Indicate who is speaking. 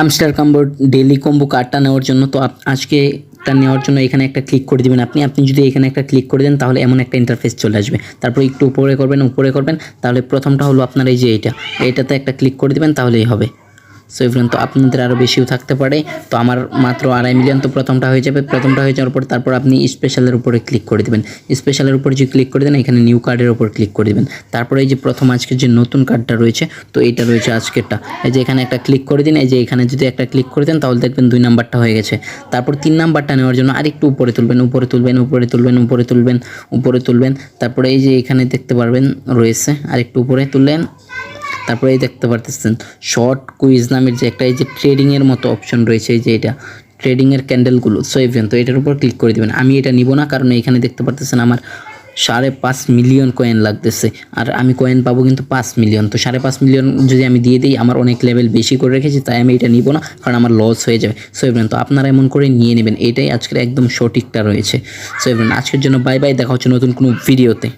Speaker 1: Hamster combo daily combo কার্ডটা নেওয়ার জন্য, তো আজকে তা নেওয়ার জন্য এখানে একটা ক্লিক করে দেবেন আপনি। আপনি যদি এখানে একটা ক্লিক করে দেন, তাহলে এমন একটা ইন্টারফেস চলে আসবে। তারপর একটু উপরে করবেন উপরে করবেন, তাহলে প্রথমটা হলো আপনার এই যে এটা এটাতে একটা ক্লিক করে দেবেন, তাহলেই হবে। সো তো আপনাদের আরও বেশিও থাকতে পারে, তো আমার মাত্র আড়াই মিলিয়ন তো প্রথমটা হয়ে যাবে। প্রথমটা হয়ে যাওয়ার পর তারপর আপনি স্পেশালের উপরে ক্লিক করে দেবেন। স্পেশালের উপর যে ক্লিক করে দেন, এখানে নিউ কার্ডের উপর ক্লিক করে দেবেন। তারপরে এই যে প্রথম আজকের যে নতুন কার্ডটা রয়েছে, তো এইটা রয়েছে আজকেরটা। এই যে এখানে একটা ক্লিক করে দিন, এই যে এখানে যদি একটা ক্লিক করে দেন, তাহলে দেখবেন দুই নাম্বারটা হয়ে গেছে। তারপর তিন নাম্বারটা নেওয়ার জন্য আরেকটু উপরে তুলবেন উপরে তুলবেন উপরে তুলবেন উপরে তুলবেন উপরে তুলবেন। তারপরে এই যে এখানে দেখতে পারবেন রয়েছে, আরেকটু উপরে তুললেন। তারপরে এই দেখতে পারতেছেন শর্ট কুইজ নামের যে একটা এই যে ট্রেডিংয়ের মতো অপশন রয়েছে, এই যে এটা ট্রেডিংয়ের ক্যান্ডেলগুলো সো ইভেন তো এটার উপর ক্লিক করে দেবেন। আমি এটা নিব না, কারণ এখানে দেখতে পারতেছেন আমার সাড়ে পাঁচ মিলিয়ন কয়েন লাগতেছে, আর আমি কয়েন পাবো কিন্তু পাঁচ মিলিয়ন তো সাড়ে পাঁচ মিলিয়ন যদি আমি দিয়ে দিই, আমার অনেক লেভেল বেশি করে রেখেছি, তাই আমি এটা নিব না, কারণ আমার লস হয়ে যাবে। সো ইভেন তো আপনারা এমন করে নিয়ে নেবেন, এটাই আজকের একদম সঠিকটা রয়েছে। সো ইভেন আজকের জন্য বাই বাই দেখা হচ্ছে নতুন কোনো ভিডিওতে